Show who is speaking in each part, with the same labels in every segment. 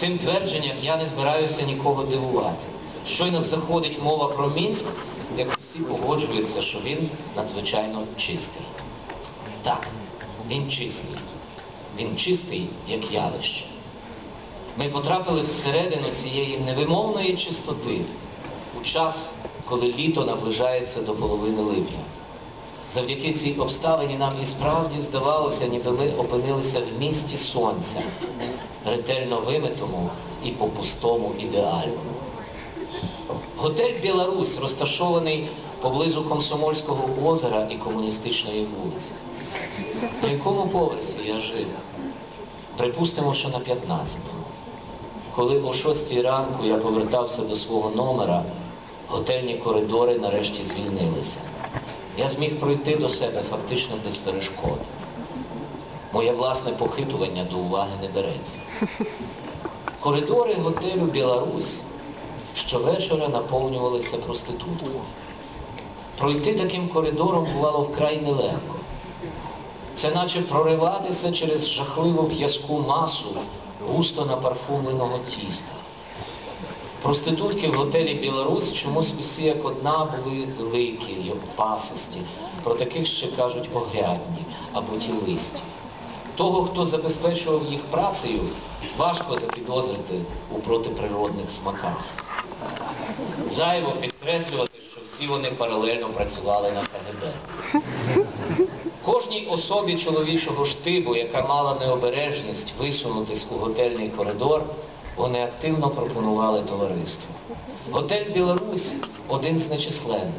Speaker 1: Цим твердженням я не збираюся нікого дивувати. Щойно заходить мова про Мінськ, як всі погоджуються, що він надзвичайно чистий. Так, він чистий. Він чистий як явище. Ми потрапили всередину цієї невимовної чистоти у час, коли літо наближається до половини липня. Завдяки цій обставині нам і справді здавалося, ніби ми опинилися в місті сонця, ретельно вимитому і по-пустому ідеальному. Готель Білорусь розташований поблизу Комсомольського озера і комуністичної вулиці. На якому поверсі я жив? Припустимо, що на 15-му. Коли о 6 ранку я повертався до свого номера, готельні коридори нарешті звільнилися. Зміг пройти до себе фактично без перешкод. Моє власне похитування до уваги не береться. Коридори готелю Білорусь щовечора наповнювалися проституткою. Пройти таким коридором бувало вкрай нелегко. Це наче прориватися через жахливу в'язку масу густо напарфумленого тіста. Проститутки в готелі Білорусь чомусь усі як одна були великі й опасисті, про таких ще кажуть огрядні або тілисті. Того, хто забезпечував їх працею, важко запідозрити у протиприродних смаках. Зайво підкреслювати, що всі вони паралельно працювали на КГБ. Кожній особі чоловічого штибу, яка мала необережність висунутись у готельний коридор, вони активно пропонували товариство. Готель Білорусь один з нечисленних,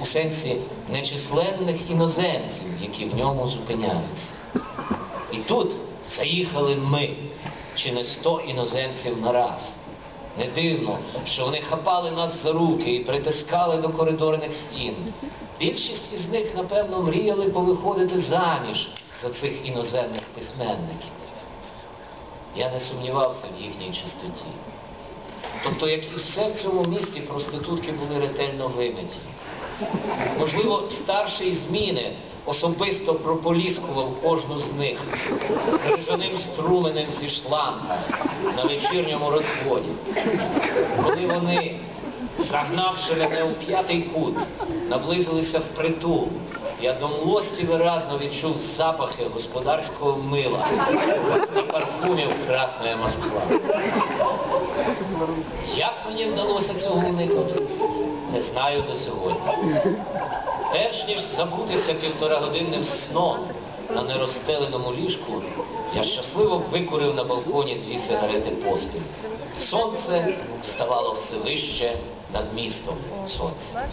Speaker 1: у сенсі нечисленних іноземців, які в ньому зупинялися. І тут заїхали ми, чи не сто іноземців на раз. Не дивно, що вони хапали нас за руки і притискали до коридорних стін. Більшість із них, напевно, мріяли повиходити заміж за цих іноземних письменників. Я не сумнівався в їхній чистоті. Тобто, як і все в цьому місті, проститутки були ретельно вимиті. Можливо, старший зміни особисто прополіскував кожну з них крижаним струменем зі шланга на вечірньому розводі. Коли вони, загнавши мене у п'ятий кут, наблизилися впритул, я до млості виразно відчув запахи господарського мила і парфумів Красної Москва. Як мені вдалося цього уникнути? Не знаю до сьогодні. Перш ніж забутися півторагодинним сном на нерозстеленому ліжку, я щасливо викурив на балконі дві сигарети поспіль. Сонце вставало все вище над містом сонця.